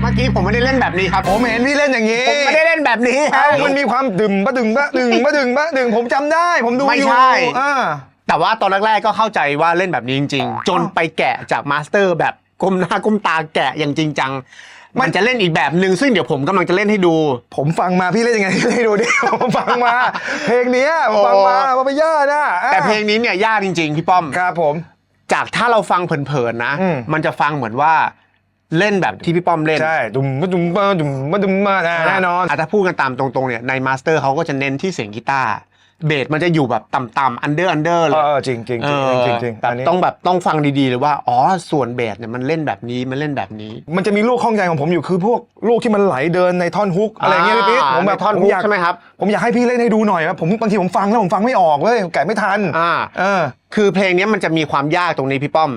เมื่อกี้ผมไม่ได้เล่นแบบนี้ครับ ผมเห็นพี่เล่นอย่างนี้ผมไม่ได้เล่นแบบนี้คเอ้ารับมันมีความดึงบะดึงบะดึงบะดึงบะดึงผมจำได้ ผมดูไม่อยู่ใช่ อ่า แต่ว่าตอนแรกๆก็เข้าใจว่าเล่นแบบนี้จริง ๆ จนไปแกะจากมาสเตอร์แบบก้มหน้าก้มตาแกะอย่างจริงจังมันจะเล่นอีกแบบหนึ่งซึ่งเดี๋ยวผมกำลังจะเล่นให้ดู ผมฟังมาพี่เล่นยังไงพี่เล่นให้ดูดิ ผมฟังมา เพลงเนี้ยผมฟังมาโอ้ ว่าไปย่านะอะแต่เพลงนี้เนี่ยยากจริง ๆ พี่ป้อม ครับผม จากถ้าเราฟังเผินๆนะ อืม มันจะฟังเหมือนว่า เล่นแบบที่พี่ป้อมเล่น ใช่ดุมบะดุมบะดุมบะดุมมาอะแน่นอนะถ้าพูดกันตามตรงๆเนี่ยในมาสเตอร์เขาก็จะเน้นที่เสียงกีตาร์เบสมันจะอยู่แบบต่ำๆอันเดอร์อันเดอร์เลเอยอจริงจริงเอจริงอจริงจริงแบบอันนี้ต้องแบบต้องฟังดีๆเลยว่าอ๋อส่วนเบสเนี่ยมันเล่นแบบนี้มันเล่นแบบนี้ มันจะมีลูกข้องใจของผมอยู่คือพวกลูกที่มันไหลเดินในท่อนฮุกอะไรเงี้ยพี่ปิ๊ดผมแบบในท่อนผมฮุกอยากใช่ไหมครับ ผมอยากให้พี่เล่นให้ดูหน่อยครับผมบางทีผมฟังแล้วผมฟังไม่ออกเว้ยแกะไม่ทันอ่า เออ คือเพลงเนี้ยมันจะมีความยากตรงนี้พี่ป้อม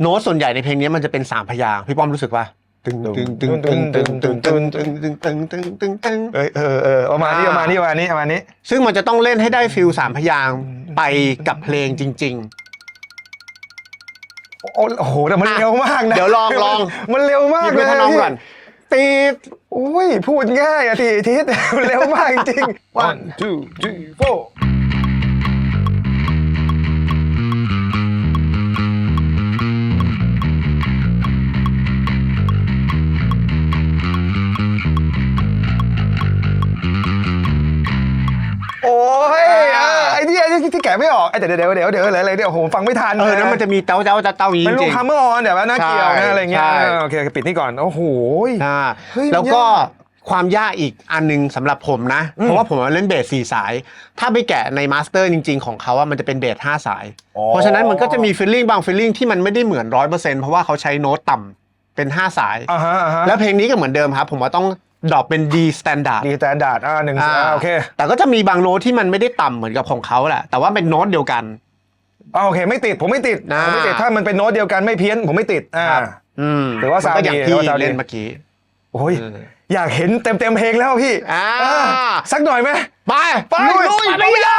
โน้ตส่วนใหญ่ในเพลงนี้มันจะเป็นสามพยางค์พี่ป้อมรู้สึกป่ะตึงตึงตึงตึงตึงตึงตึงตึงตึงตึงตึงตึงตึงเออเออเออประมาณนี้ประมาณนี้ประมาณนี้ประมาณนี้ ซึ่งมันจะต้องเล่นให้ได้ฟิลสามพยางค์ไปกับเพลงจริงโอ้โอ้โหแต่มันเร็วมากนะเดี๋ยวลองลอง มันเร็วๆมากยิบเลไปยทำนองก่อนตีด อุ้ยพูดง่ายอะทีทิศมันเร็วมากจริง one two three four ะไม่ออกไอ้เดี๋ยวเดี๋ยวเดี๋ยวเดี๋ยวอะไรอะไรเดี๋ยวโอ้โหฟังไม่ทันเออนั้นมันจะมีเต้าเต้าเต้าเต้าอย่างนี้เป็นจลูริกงฮัมเมอร์ออนเดี๋ยวว่าน่าเกี่ยวใช่นะอะไรเงี้ยใช่เออโอเคปิดนี่ก่อนโอ้โหอ่าเฮ้ยแล้วก็ยากความยากอีกอันหนึงสำหรับผมนะ เพราะว่าผมเล่นเบสสี่สาย ถ้าไปแกะในมาสเตอร์จริง ๆ ของเขาอะมันจะเป็นเบสห้าสายอ๋อเพราะฉะนั้นมันก็จะมีฟีลลิ่งบางฟีลลิ่งที่มันไม่ได้เหมือนร้อยเปอร์เซ็นต์เพราะว่าเขาใช้โน้ตต่ำเป็นห้าสายอ่าฮะอ่าฮะแล้วเพลงนี้ก็เหมือนเดิมครับ ผมว่าต้อง ดรอปเป็น D standard ดีแตนดาร์ดอ่าหนึ่งอ่าอ่าโอเคแต่ก็จะมีบางโน้ตที่มันไม่ได้ต่ำเหมือนกับของเขาแหละ แต่ว่าเป็นโน้ตเดียวกัน อ่าโอเค ไม่ติดผมไม่ติดอ่า ผมไม่ติดถ้ามันเป็นโน้ตเดียวกันไม่เพี้ยนผมไม่ติดอ่า อืมหรือว่ามันก็อย่างซาวด์ดีที่หรือว่าซาวด์ดี เล่นเมื่อกี้ โอ้ยเอออยากเห็นเต็มเต็มๆเพลงแล้วพี่อ่าอ่าสักหน่อยไหมไปไปลุย ลุยไปไปเลย